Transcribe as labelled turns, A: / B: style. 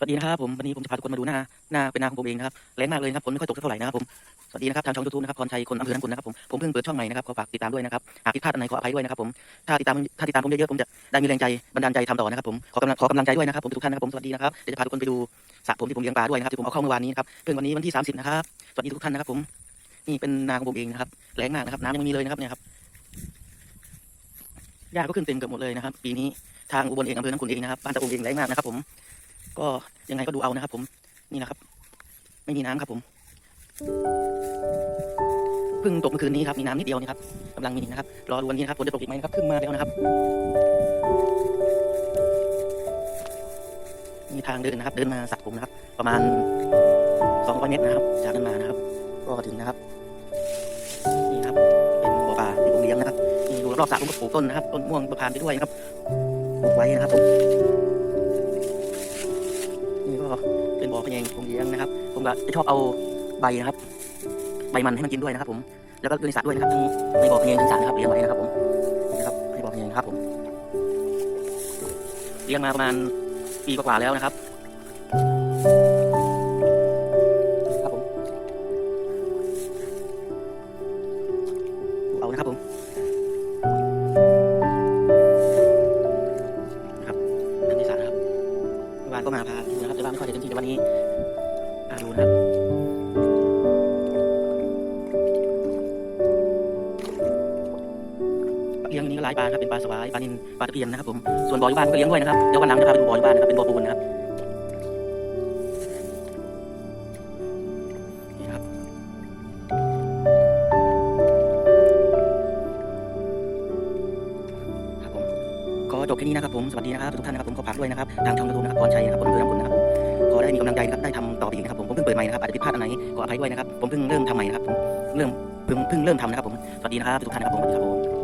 A: สวัสดีนะครับผมวันนี้ผมจะพาทุกคนมาดูหน้าหน้าเป็นนาของผมเองนะครับแรงมากเลยนะครับฝนไม่ค่อยตกเท่าไหร่นะครับผมสวัสดีนะครับทางช่องยูทูบนะครับพรชัยคนอำเภอน้ำขุนนะครับผมผมเพิ่งเปิดช่องใหม่นะครับขอฝากติดตามด้วยนะครับหากผิดพลาดอันไหนขออภัยด้วยนะครับผมถ้าติดตามถ้าติดตามผมเยอะๆผมจะได้มีแรงใจบันดาลใจทำต่อนะครับผมขอกำลังขอกำลังใจด้วยนะครับผมทุกท่านนะครับผมสวัสดีนะครับเดี๋ยวจะพาทุกคนไปดูสระผมที่ผมเลี้ยงปลาด้วยนะครับที่ผมเอาเข้าเมื่อวานนี้นะครับเพิ่งวันนี้วันที่ 30 นะครับสวัสดีทุกท่านนะครับผมนี่เป็นนาของผมเองนะครับแรงมากนะครับน้ำยังมีเลยนะครับเนี่ยครับหญ้าก็ขึ้นเต็มเกือบหมดเลยนะครับปีนี้ทางอุบลเองอำเภอน้ำขุนเองนะครับบ้านตะองเองแรงมากนะครับผม ก็ยังไงก็ดูเอานะครับ ผมนี่นะครับ ไม่มีน้ำครับ ผมเพิ่งตกเมื่อคืนนี้ครับมีน้ำนิดเดียวนะครับกำลังมีนะครับรอดูวันนี้นะครับฝนจะตกอีกไหมนะครับขึ้นมาแล้วนะครับมีทางเดินนะครับ เดินมาสระผมนะครับ ประมาณ200เมตรนะครับ จากนั้นมานะครับ ก็ถึงนะครับนี่ครับ เป็นบ่อปลาที่ผมเลี้ยงนะครับนี่ดูรอบๆสระผมก็ปลูกต้นนะครับต้นม่วงประพานไปด้วยนะครับปลูกไว้นะครับผม เป็นบ่อพะเยงผมเลี้ยงนะครับ ผมก็จะชอบเอาใบนะครับ ใบมันให้มันกินด้วยนะครับ ผม แล้วก็ด้วยสระด้วยนะครับทั้งในบ่อพะเยงทั้งสระนะครับเลี้ยงไว้นะครับ ผมนี่นะครับในบ่อพะเยงครับ ผม เลี้ยงมาประมาณปีกว่าๆแล้วนะครับครับผมเอานะครับผมานก็มาพาดูนะครับแต่ว่าไม่ค่อยได้เต็มที่แต่วันนี้พาดูนะครับเลี้ยงนี้ก็หลายปลาครับเป็นปลาสวายปลานิลปลาตะเพียนนะครับผมส่วนบ่ออยู่บ้านก็เลี้ยงด้วยนะครับเดี๋ยววันหลังจะพาไปดูบ่ออยู่บ้านนะครับเป็นบ่อปูนนะครับ จบแค่นี้นะครับผม สวัสดีนะครับทุกท่านนะครับผมขอฝากด้วยนะครับ ทางช่องยูทูบนะครับพรชัยนะครับคนอำเภอน้ำขุนนะครับผมขอได้มีกำลังใจนะครับ ได้ทำต่อไปอีกนะครับผม ผมเพิ่งเปิดใหม่นะครับ อาจจะผิดพลาดอันไหนขออภัยด้วยนะครับ ผมเพิ่งเริ่มทำใหม่นะครับผม เริ่มเพิ่งเพิ่งเริ่มทำนะครับผม สวัสดีนะครับทุกท่านนะครับผมสวัสดีครับผม